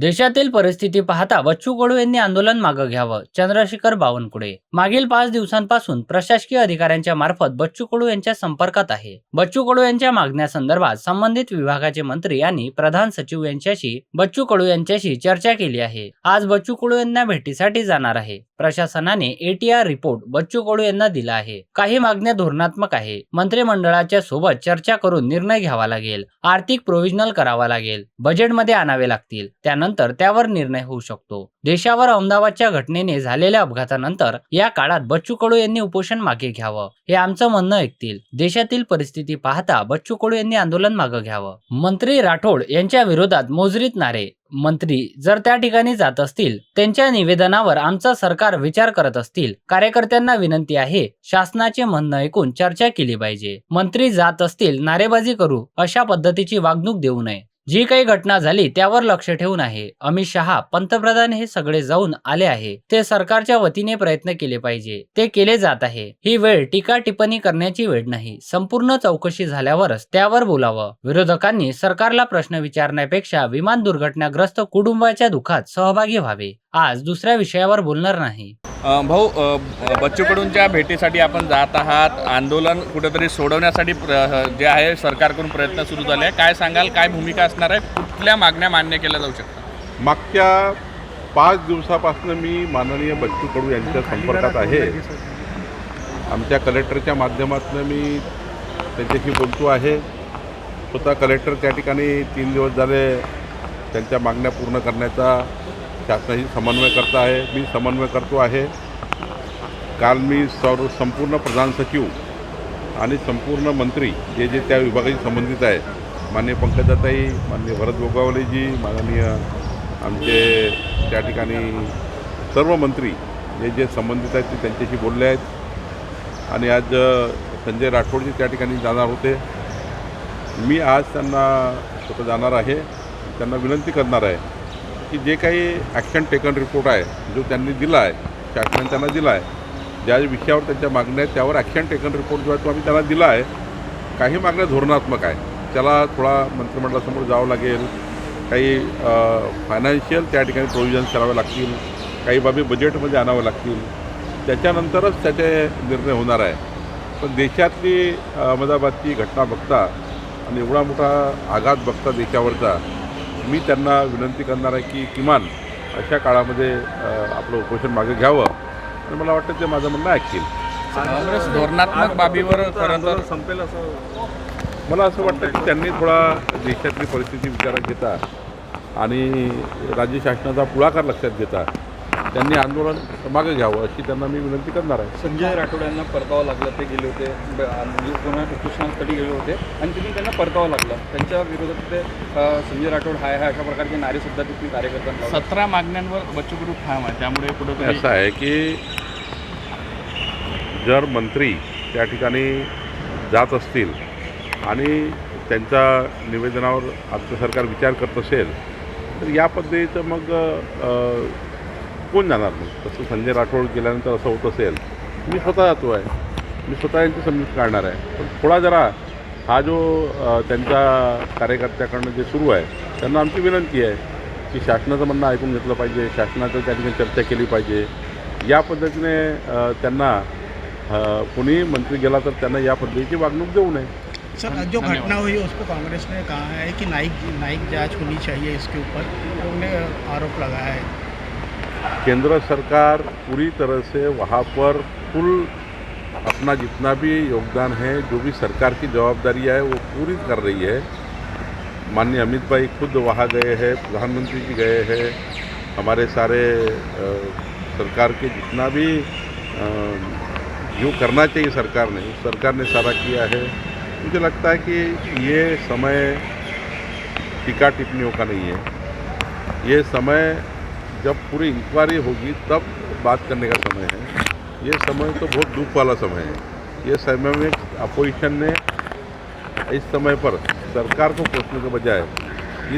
देशातील परिस्थिती पाहता बच्चू कडू यांनी आंदोलन मागं घ्यावं. चंद्रशेखर बावनकुळे. मागील पाच दिवसांपासून प्रशासकीय अधिकाऱ्यांच्या मार्फत बच्चू कडू यांच्या संपर्कात आहे. बच्चू कडू यांच्या मागण्यासंदर्भात संबंधित विभागाचे मंत्री यांनी प्रधान सचिव यांच्याशी बच्चू कडू यांच्याशी चर्चा केली आहे. आज बच्चू कडू यांना भेटीसाठी जाणार आहे. प्रशासनाने एटीआर रिपोर्ट बच्चू कडू यांना दिला आहे. काही मागण्या धोरणात्मक आहे. मंत्रिमंडळाच्या सोबत चर्चा करून निर्णय घ्यावा लागेल. आर्थिक प्रोव्हिजनल करावा लागेल. बजेटमध्ये आणावे लागतील. त्यानंतर त्यावर निर्णय होऊ शकतो. देशावर अहमदाबादच्या घटनेने झालेल्या अपघातानंतर या काळात बच्चू कडू यांनी उपोषण मागे घ्यावं. हे आमचं म्हणणं ऐकतील. देशातील परिस्थिती पाहता बच्चू कडू यांनी आंदोलन मागे घ्यावं. मंत्री राठोड यांच्या विरोधात मोजरीत नारे. मंत्री जर त्या ठिकाणी जात असतील त्यांच्या निवेदनावर आमचं सरकार विचार करत असतील कार्यकर्त्यांना विनंती आहे शासनाचे म्हणणं ऐकून चर्चा केली पाहिजे. मंत्री जात असतील नारेबाजी करू अशा पद्धतीची वागणूक देऊ नये. जी काही घटना झाली त्यावर लक्ष ठेवून आहे. अमित शहा पंतप्रधान हे सगळे जाऊन आले आहे. ते सरकारच्या वतीने प्रयत्न केले पाहिजे. ते केले जात आहे. ही वेळ टीका टिप्पणी करण्याची वेळ नाही. संपूर्ण चौकशी झाल्यावरच त्यावर बोलावं. विरोधकांनी सरकारला प्रश्न विचारण्यापेक्षा विमान दुर्घटनाग्रस्त कुटुंबाच्या दुःखात सहभागी व्हावे. आज दुसऱ्या विषयावर बोलणार नाही. भाऊ बच्चूकडूंच्या भेटीसाठी आपण जात आहात आंदोलन कुठेतरी सोडवण्यासाठी प्र- जे आहे सरकारकडून प्रयत्न सुरू झाले आहे काय सांगाल काय भूमिका असणार आहे? कुठल्या मागण्या मान्य केल्या जाऊ शकतात? मागच्या पाच दिवसापासून मी माननीय बच्चू कडू यांच्या संपर्कात आहे. आमच्या कलेक्टरच्या माध्यमातून मी त्यांच्याशी बोलतो आहे. स्वतः कलेक्टर त्या ठिकाणी तीन दिवस झाले त्यांच्या मागण्या पूर्ण करण्याचा शासनाशी समन्वय करता आहे. मी समन्वय करतो आहे. काल मी सर्व संपूर्ण प्रधान सचिव आणि संपूर्ण मंत्री जे जे त्या विभागाशी संबंधित आहे माननीय पंकजाताई माननीय भरत गोगावलेजी माननीय आमचे त्या ठिकाणी सर्व मंत्री जे जे संबंधित आहेत ते त्यांच्याशी बोलले आहेत. आणि आज संजय राठोडजी त्या ठिकाणी जाणार होते. मी आज त्यांना स्वतः जाणार आहे. त्यांना विनंती करणार आहे की जे काही ॲक्शन टेकन रिपोर्ट आहे जो त्यांनी दिला आहे शासनाने त्यांना दिला आहे ज्या विषयावर त्यांच्या मागण्या आहेत त्यावर ॲक्शन टेकन रिपोर्ट जो आहे तो आम्ही त्यांना दिला आहे. काही मागण्या धोरणात्मक आहे. त्याला थोडा मंत्रिमंडळासमोर जावं लागेल. काही फायनान्शियल त्या ठिकाणी प्रोव्हिजन्स करावे लागतील. काही बाबी बजेटमध्ये आणावं लागतील. त्याच्यानंतरच त्याचे निर्णय होणार आहे. पण देशातली अहमदाबादची घटना बघता आणि एवढा मोठा आघात बघता देशावरचा मी त्यांना विनंती करणार आहे की किमान अशा काळामध्ये आपलं उपोषण मागे घ्यावं. आणि मला वाटतं ते माझं म्हणणं ऐकतील. काँग्रेस धोरणात्मक बाबीवर खरं तर संपेल असं मला असं वाटतं की त्यांनी थोडा देशातली परिस्थिती विचारात घेता आणि राज्य शासनाचा पुढाकार लक्षात घेता. त्यांनी आंदोलन मागे घ्यावं अशी त्यांना मी विनंती करणार आहे. संजय राठोड यांना परतावं लागलं ते गेले होते. ब- म्हणजे पुन्हा उपोषणासाठी गेले होते. आणि तिथून त्यांना परतावं लागलं. त्यांच्या विरोधात ते संजय राठोड हाय हाय अशा प्रकारचे नारे सुद्धा तिथून कार्यकर्त्यांना. सतरा मागण्यांवर बच्चू कडू ठाम आहे. त्यामुळे कुठेतरी असं आहे की जर मंत्री त्या ठिकाणी जात असतील आणि त्यांच्या निवेदनावर आमचं सरकार विचार करत असेल तर या पद्धतीचं मग कोण जाणार मग? तसं संजय राठोड गेल्यानंतर असं होत असेल. मी स्वतः जातो आहे. मी स्वतः यांची समजूत काढणार आहे. पण थोडा जरा हा जो त्यांच्या कार्यकर्त्याकडनं जे सुरू आहे त्यांना आमची विनंती आहे की शासनाचं म्हणणं ऐकून घेतलं पाहिजे. शासनाचं त्या ठिकाणी चर्चा केली पाहिजे. या पद्धतीने त्यांना कोणी मंत्री गेला तर त्यांना या पद्धतीची वागणूक देऊ नये. सर जो घटना हुई उसको कांग्रेस ने कहा है कि न्यायिक न्यायिक जांच होनी चाहिए इसके ऊपर। उन्हें आरोप लगाया है। केंद्र सरकार पूरी तरह से वहाँ पर फुल अपना जितना भी योगदान है जो भी सरकार की जवाबदारी है वो पूरी कर रही है। माननीय अमित भाई खुद वहाँ गए हैं प्रधानमंत्री जी गए हैं। हमारे सारे अ, सरकार के जितना भी जो करना चाहिए सरकार ने सरकार ने सारा किया है। मुझे लगता है कि ये समय टीका टिप्पणियों का नहीं है। ये समय जब पूरी इंक्वायरी होगी तब बात करने का समय है। ये समय तो बहुत दुख वाला समय है। ये समय में अपोजिशन ने इस समय पर सरकार को कोसने के बजाय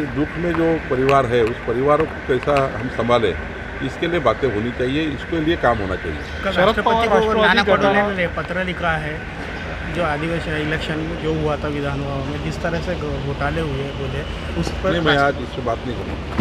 इस दुख में जो परिवार है उस परिवारों को कैसा हम संभालें इसके लिए बातें होनी चाहिए इसके लिए काम होना चाहिए। राष्ट्रपति को नाना पटोले ने पत्र लिखा है जो आदिवासी इलेक्शन जो हुआ था विधानसभा में जिस तरह से घोटाले हुए बोले उस पर मैं आज इससे बात नहीं करूँगा।